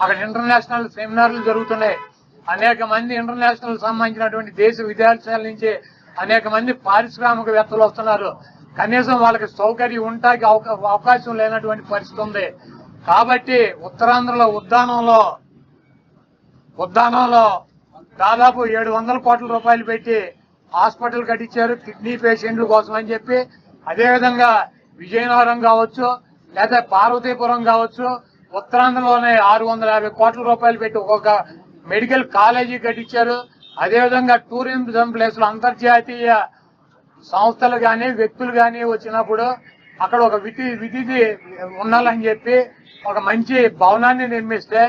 అక్కడ ఇంటర్నేషనల్ సెమినార్లు జరుగుతున్నాయి. అనేక మంది ఇంటర్నేషనల్ సంబంధించినటువంటి దేశ విదేశాల నుంచి అనేక మంది పారిశ్రామికవేత్తలు వస్తున్నారు. కనీసం వాళ్ళకి సౌకర్యం ఉంటాకి అవకా- అవకాశం లేనటువంటి పరిస్థితి ఉంది. కాబట్టి ఉత్తరాంధ్రలో ఉద్దానంలో ఉద్దానంలో దాదాపు ఏడు వందల కోట్ల రూపాయలు పెట్టి హాస్పిటల్ కట్టించారు కిడ్నీ పేషెంట్ల కోసం అని చెప్పి. అదేవిధంగా విజయనగరం కావచ్చు లేదా పార్వతీపురం కావచ్చు ఉత్తరాంధ్రలోనే ఆరు వందల యాభై కోట్ల రూపాయలు పెట్టి ఒక్కొక్క మెడికల్ కాలేజీ కట్టించారు. అదేవిధంగా టూరిజం ప్లేస్లు అంతర్జాతీయ సంస్థలు కానీ వ్యక్తులు కానీ వచ్చినప్పుడు అక్కడ ఒక విధి విధిది ఉండాలని చెప్పి ఒక మంచి భవనాన్ని నిర్మిస్తే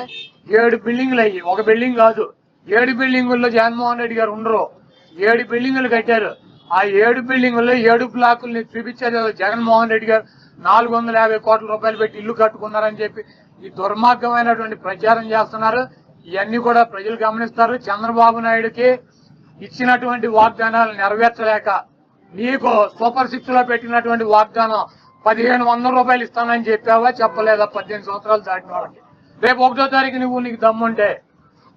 ఏడు బిల్డింగ్లు అయ్యి ఒక బిల్డింగ్ కాదు ఏడు బిల్డింగుల్లో జగన్మోహన్ రెడ్డి గారు ఉండరు. ఏడు బిల్డింగులు కట్టారు. ఆ ఏడు బిల్డింగుల్లో ఏడు బ్లాకుల్ని చూపించారు జగన్మోహన్ రెడ్డి గారు. నాలుగు వందల యాభై కోట్ల రూపాయలు పెట్టి ఇల్లు కట్టుకున్నారని చెప్పి ఈ దుర్మార్గమైనటువంటి ప్రచారం చేస్తున్నారు. ఇవన్నీ కూడా ప్రజలు గమనిస్తారు. చంద్రబాబు నాయుడుకి ఇచ్చినటువంటి వాగ్దానాలు నెరవేర్చలేక నీకు సూపర్ సిక్స్లో పెట్టినటువంటి వాగ్దానం పదిహేను వందల రూపాయలు ఇస్తానని చెప్పావా? చెప్పలేదా? పద్దెనిమిది సంవత్సరాలు దాటిన వాళ్ళకి. రేపు ఒకటో తారీఖు నువ్వు నీకు దమ్ముంటే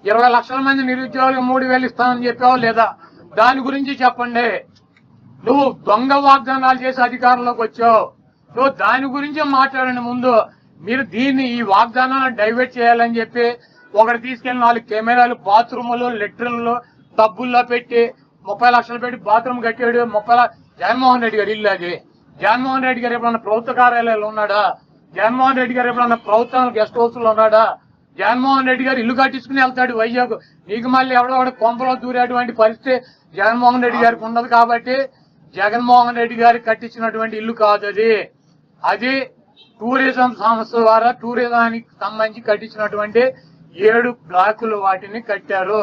ఇరవై లక్షల మంది నిరుద్యోగులకు మూడు వేలు ఇస్తానని చెప్పావా లేదా? దాని గురించి చెప్పండి. నువ్వు దొంగ వాగ్దానాలు చేసి అధికారంలోకి వచ్చావు. నువ్వు దాని గురించి మాట్లాడండి ముందు మీరు దీన్ని ఈ వాగ్దానాన్ని డైవర్ట్ చేయాలని చెప్పి ఒకటి తీసుకెళ్ళి నాలుగు కెమెరాలు బాత్రూములు లెట్రిన్లు డబ్బుల్లో పెట్టి ముప్పై లక్షలు పెట్టి బాత్రూమ్ కట్టాడు ముప్పై జగన్మోహన్ రెడ్డి గారు ఇల్లు అది. జగన్మోహన్ రెడ్డి గారు ఎప్పుడన్నా ప్రభుత్వ కార్యాలయాలు ఉన్నాడా? జగన్మోహన్ రెడ్డి గారు ఎప్పుడన్నా ప్రభుత్వం గెస్ట్ హౌస్లో ఉన్నాడా? జగన్మోహన్ రెడ్డి గారు ఇల్లు కట్టించుకుని వెళ్తాడు వైజాగ్. నీకు మళ్ళీ ఎవడో ఒకటి కొంపలో దూరేటువంటి పరిస్థితి జగన్మోహన్ రెడ్డి గారికి ఉండదు కాబట్టి జగన్మోహన్ రెడ్డి గారికి కట్టించినటువంటి ఇల్లు కాదు అది. అది టూరిజం సంస్థ ద్వారా టూరిజానికి సంబంధించి కట్టించినటువంటి ఏడు బ్లాకులు వాటిని కట్టారు.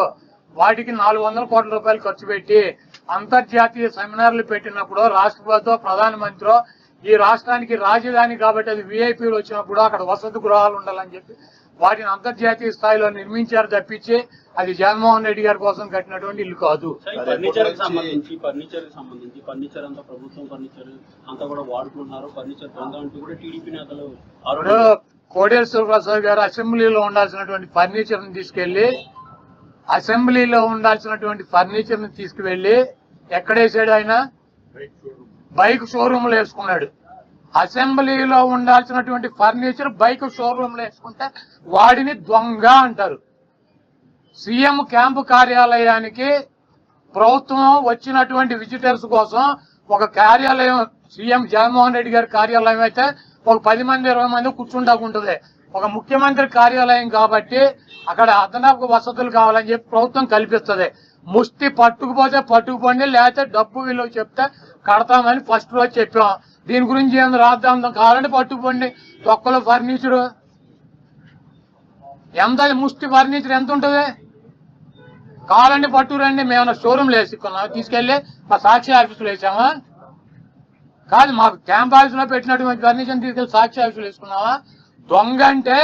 వాటికి నాలుగు వందల కోట్ల రూపాయలు ఖర్చు పెట్టి అంతర్జాతీయ సెమినార్లు పెట్టినప్పుడు రాష్ట్రపతితో ప్రధానమంత్రి ఈ రాష్ట్రానికి రాజధాని కాబట్టి అది విఐపీలు వచ్చినప్పుడు అక్కడ వసతి గృహాలు ఉండాలని చెప్పి వాటిని అంతర్జాతీయ స్థాయిలో నిర్మించారు తప్పించి అది జగన్మోహన్ రెడ్డి గారి కోసం కట్టినటువంటి ఇల్లు కాదు. ఫర్నిచర్ సంబంధించి ఫర్నిచర్ సంబంధించి ఫర్నిచర్ అంతా ప్రభుత్వం ఫర్నిచర్ అంతా కూడా వాడుకుంటున్నారు. ఫర్నిచర్ అంటూ కూడా టీడీపీ నేతలు ఇప్పుడు ఆరోపణ కోడేశ్వర ప్రసాద్ గారు అసెంబ్లీలో ఉండాల్సినటువంటి ఫర్నిచర్ని తీసుకెళ్ళి అసెంబ్లీలో ఉండాల్సినటువంటి ఫర్నిచర్ని తీసుకువెళ్ళి ఎక్కడేసాడు ఆయన? బైక్ షోరూమ్లు వేసుకున్నాడు. అసెంబ్లీలో ఉండాల్సినటువంటి ఫర్నిచర్ బైక్ షోరూమ్లో వేసుకుంటే వాడిని దొంగ అంటారు. సీఎం క్యాంపు కార్యాలయానికి ప్రభుత్వం వచ్చినటువంటి విజిటర్స్ కోసం ఒక కార్యాలయం సీఎం జగన్మోహన్ రెడ్డి గారి కార్యాలయం అయితే ఒక పది మంది ఇరవై మంది కూర్చుంటాకుంటుంది ఒక ముఖ్యమంత్రి కార్యాలయం కాబట్టి అక్కడ అదనపు వసతులు కావాలని చెప్పి ప్రభుత్వం కల్పిస్తుంది. ముష్టి పట్టుకుపోతే పట్టుకుపోండి లేకపోతే డబ్బు విలువ చెప్తే కడతామని ఫస్ట్ రోజు చెప్పాం. దీని గురించి ఏం రాద్దాం కావాలంటే పట్టుకుపోండి. తొక్కలు ఫర్నిచర్ ఎంత ముష్టి ఫర్నిచర్ ఎంత ఉంటుంది? కావాలండి పట్టుకురండి మేము షోరూమ్ వేసుకున్నాం. తీసుకెళ్ళి మా సాక్షి ఆఫీసులో వేసామా? కాదు మాకు క్యాంప్ ఆఫీసులో పెట్టినటువంటి ఫర్నిచర్ తీసుకెళ్ళి సాక్షి ఆఫీసులో వేసుకున్నావా దొంగ అంటే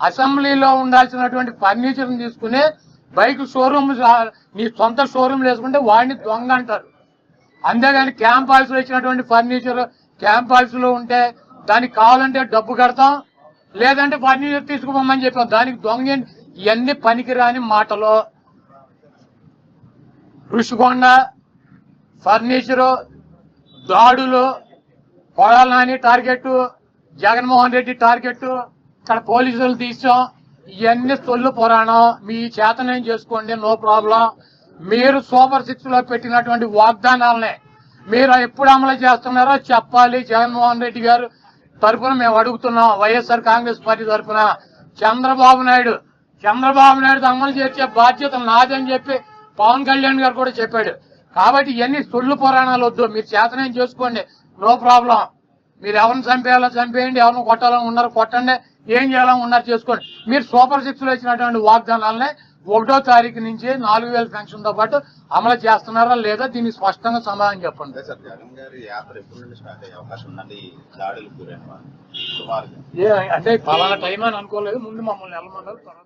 అసెంబ్లీలో ఉండాల్సినటువంటి ఫర్నిచర్ తీసుకుని బైక్ షోరూమ్ నీ సొంత షోరూమ్ వేసుకుంటే వాడిని దొంగ అంటారు. అంతేగాని క్యాంప్ ఆఫీస్ ఇచ్చినటువంటి ఫర్నిచర్ క్యాంప్ ఆఫీస్ ఉంటే దానికి కావాలంటే డబ్బు కడతాం లేదంటే ఫర్నిచర్ తీసుకుపోమని చెప్పాం. దానికి దొంగ ఎన్ని ఇవన్నీ పనికిరాని మాటలు. ఋషికొండ ఫర్నిచరు దాడులు కొడాల నాని టార్గెట్ జగన్మోహన్ రెడ్డి టార్గెట్ ఇక్కడ పోలీసులు తీసాం. ఇవన్నీ సొల్లు పురాణం మీ చేతనేం చేసుకోండి నో ప్రాబ్లం. మీరు సూపర్ సిక్స్లో పెట్టినటువంటి వాగ్దానాలనే మీరు ఎప్పుడు అమలు చేస్తున్నారో చెప్పాలి. జగన్మోహన్ రెడ్డి గారు తరఫున మేము అడుగుతున్నాం వైఎస్ఆర్ కాంగ్రెస్ పార్టీ తరఫున చంద్రబాబు నాయుడు చంద్రబాబు నాయుడు అమలు చేసే బాధ్యత నాదని చెప్పి పవన్ కళ్యాణ్ గారు కూడా చెప్పాడు. కాబట్టి ఇవన్నీ సొల్లు పురాణాలు వద్దు మీరు చేతనేం చేసుకోండి నో ప్రాబ్లం. మీరు ఎవరిని చంపేయాలో చంపేయండి ఎవరిని కొట్టాలని ఉన్నారు కొట్టండి ఏం చేయాలని ఉన్నారు చేసుకోండి. మీరు సూపర్ సిక్స్లో ఇచ్చినటువంటి వాగ్దానాలనే ఒకటో తారీఖు నుంచి నాలుగు వేల పెన్షన్తో పాటు అమలు చేస్తున్నారా లేదా దీనికి స్పష్టంగా సమాధానం చెప్పండి. అంటే పలానా టైం అని అనుకోలేదు. ముందు మమ్మల్ని వెళ్ళమన్నారు తర్వాత